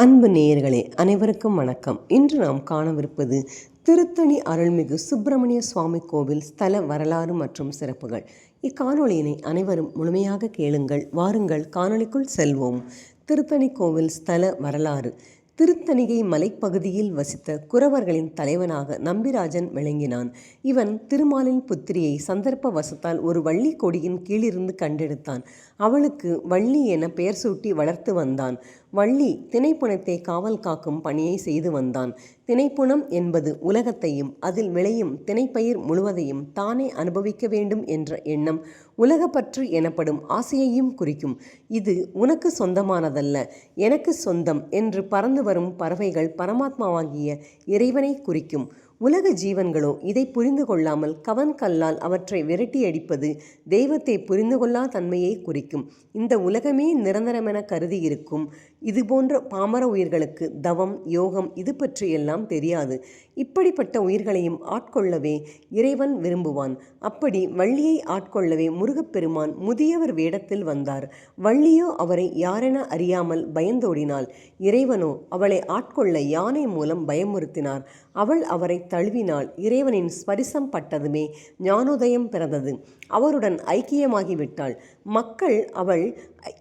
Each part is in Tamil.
அன்பு நேயர்களே அனைவருக்கும் வணக்கம். இன்று நாம் காணவிருப்பது திருத்தணி அருள்மிகு சுப்பிரமணிய சுவாமி கோவில் ஸ்தல வரலாறு மற்றும் சிறப்புகள். இக்காணொளியினை அனைவரும் முழுமையாக கேளுங்கள் வாருங்கள் காணொளிக்குள் செல்வோம். திருத்தணி கோவில் ஸ்தல வரலாறு. திருத்தணிகை மலைப்பகுதியில் வசித்த குறவர்களின் தலைவனாக நம்பிராஜன் விளங்கினான். இவன் திருமாலின் புத்திரியை சந்தர்ப்ப வசத்தால் ஒரு வள்ளி கொடியின் கீழிருந்து கண்டெடுத்தான். அவளுக்கு வள்ளி என பெயர் சூட்டி வளர்த்து வந்தான். வள்ளி திணைப்புணத்தை காவல் காக்கும் பணியை செய்து வந்தான். திணைப்புணம் என்பது உலகத்தையும் அதில் விளையும் திணைப்பயிர் முழுவதையும் தானே அனுபவிக்க வேண்டும் என்ற எண்ணம் உலகப்பற்று எனப்படும் ஆசையையும் குறிக்கும். இது உனக்கு சொந்தமானதல்ல எனக்கு சொந்தம் என்று பறந்து வரும் பறவைகள் பரமாத்மாவாகிய இறைவனை குறிக்கும். உலக ஜீவன்களோ இதை புரிந்து கொள்ளாமல் கவன் கல்லால் அவற்றை விரட்டி அடிப்பது தெய்வத்தை புரிந்து கொள்ளா தன்மையை குறிக்கும். இந்த உலகமே நிரந்தரமென கருதி இருக்கும். இது போன்ற பாமர உயிர்களுக்கு தவம் யோகம் இது பற்றி எல்லாம் தெரியாது. இப்படிப்பட்ட உயிர்களையும் ஆட்கொள்ளவே இறைவன் விரும்புவான். அப்படி வள்ளியை ஆட்கொள்ளவே முருகப்பெருமான் முதியவர் வேடத்தில் வந்தார். வள்ளியோ அவரை யாரென அறியாமல் பயந்தோடினாள். இறைவனோ அவளை ஆட்கொள்ள யானை மூலம் பயமுறுத்தினார். அவள் அவரை தழுவினால் இறைவனின் ஸ்பரிசம் பட்டதுமே ஞானோதயம் பிறந்தது. அவருடன் ஐக்கியமாகிவிட்டாள். மக்கள் அவள்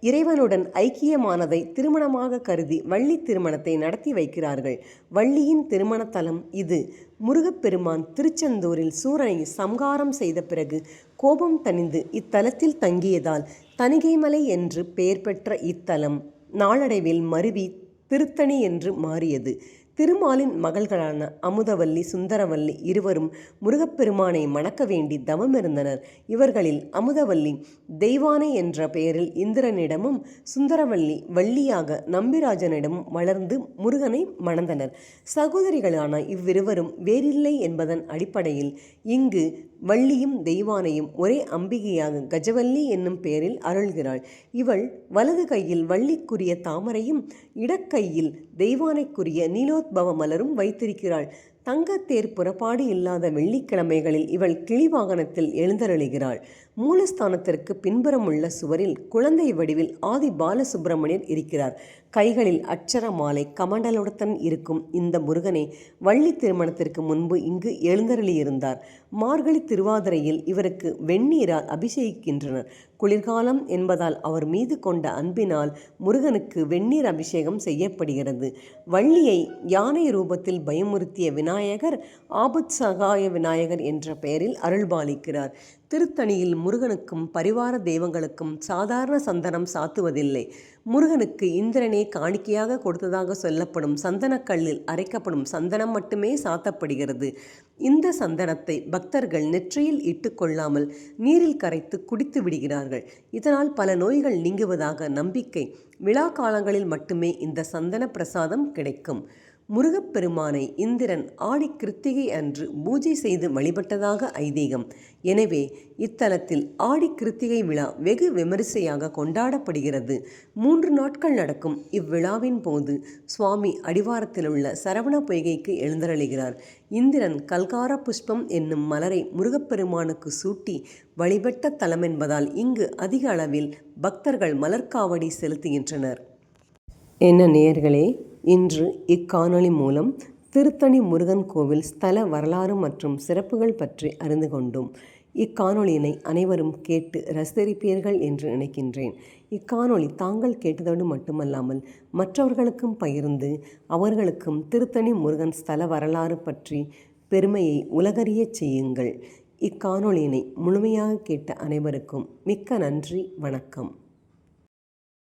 இறைவனுடன் ஐக்கியமானதை திருமணமாக கருதி வள்ளி திருமணத்தை நடத்தி வைக்கிறார்கள். வள்ளியின் திருமணத்தலம் இது. முருகப்பெருமான் திருச்செந்தூரில் சூரனை சம்காரம் செய்த பிறகு கோபம் தணிந்து இத்தலத்தில் தங்கியதால் தணிகைமலை என்று பெயர் பெற்ற இத்தலம் நாளடைவில் மருவி திருத்தணி என்று மாறியது. திருமாலின் மகள்களான அமுதவல்லி சுந்தரவல்லி இருவரும் முருகப்பெருமானை மணக்க வேண்டி தவமிருந்தனர் இவர்களில் அமுதவல்லி தெய்வானை என்ற பெயரில் இந்திரனிடமும் சுந்தரவல்லி வள்ளியாக நம்பிராஜனிடமும் வளர்ந்து முருகனை மணந்தனர். சகோதரிகளான இவ்விருவரும் வேறில்லை என்பதன் அடிப்படையில் இங்கு வள்ளியும் தெய்வானையும் ஒரே அம்பிகையாக கஜவல்லி என்னும் பெயரில் அருள்கிறாள். இவள் வலது கையில் வள்ளிக்குரிய தாமரையும் இடக்கையில் தெய்வானைக்குரிய நீலோத்பவ மலரும் வைத்திருக்கிறாள். தங்கத்தேர் புறப்பாடு இல்லாத வெள்ளிக்கிழமைகளில் இவள் கிளி வாகனத்தில் எழுந்தருளுகிறாள். மூலஸ்தானத்திற்கு பின்புறம் உள்ள சுவரில் குழந்தை வடிவில் ஆதி பாலசுப்பிரமணியர் இருக்கிறார். கைகளில் அச்சர மாலை கமண்டலுடன் இருக்கும் இந்த முருகனை வள்ளி திருமணத்திற்கு முன்பு இங்கு எழுந்தருளியிருந்தார். மார்கழி திருவாதிரையில் இவருக்கு வெந்நீரால் அபிஷேகிக்கின்றனர். குளிர்காலம் என்பதால் அவர் மீது கொண்ட அன்பினால் முருகனுக்கு வெந்நீர் அபிஷேகம் செய்யப்படுகிறது. வள்ளியை யானை ரூபத்தில் பயமுறுத்திய விநாயகர் ஆபத் சகாய விநாயகர் என்ற பெயரில் அருள்பாலிக்கிறார். திருத்தணியில் முருகனுக்கும் பரிவார தெய்வங்களுக்கும் சாதாரண சந்தனம் சாத்துவதில்லை. முருகனுக்கு இந்திரனே காணிக்கையாக கொடுத்ததாக சொல்லப்படும் சந்தனக்கல்லில் அரைக்கப்படும் சந்தனம் மட்டுமே சாத்தப்படுகிறது. இந்த சந்தனத்தை பக்தர்கள் நெற்றியில் இட்டுக்கொள்ளாமல் நீரில் கரைத்து குடித்து விடுகிறார்கள். இதனால் பல நோய்கள் நீங்குவதாக நம்பிக்கை. விழா காலங்களில் மட்டுமே இந்த சந்தன பிரசாதம் கிடைக்கும். முருகப்பெருமானை இந்திரன் ஆடி கிருத்திகை அன்று பூஜை செய்து வழிபட்டதாக ஐதீகம். எனவே இத்தலத்தில் ஆடி கிருத்திகை விழா வெகு விமரிசையாக கொண்டாடப்படுகிறது. மூன்று நாட்கள் நடக்கும் இவ்விழாவின் போது சுவாமி அடிவாரத்திலுள்ள சரவண பொய்கைக்கு எழுந்தருளுகிறார். இந்திரன் கல்கார புஷ்பம் என்னும் மலரை முருகப்பெருமானுக்கு சூட்டி வழிபட்ட தலம் என்பதால் இங்கு அதிக அளவில் பக்தர்கள் மலர்காவடி செலுத்துகின்றனர். என்ன நேயர்களே இன்று இக்காணொளி மூலம் திருத்தணி முருகன் கோவில் ஸ்தல வரலாறு மற்றும் சிறப்புகள் பற்றி அறிந்து கொண்டோம். இக்காணொளியினை அனைவரும் கேட்டு ரசித்திருப்பீர்கள் என்று நினைக்கின்றேன். இக்காணொளி தாங்கள் கேட்டதோடு மட்டுமல்லாமல் மற்றவர்களுக்கும் பகிர்ந்து அவர்களுக்கும் திருத்தணி முருகன் ஸ்தல வரலாறு பற்றி பெருமையை உலகறியச் செய்யுங்கள். இக்காணொளியினை முழுமையாக கேட்ட அனைவருக்கும் மிக்க நன்றி வணக்கம்.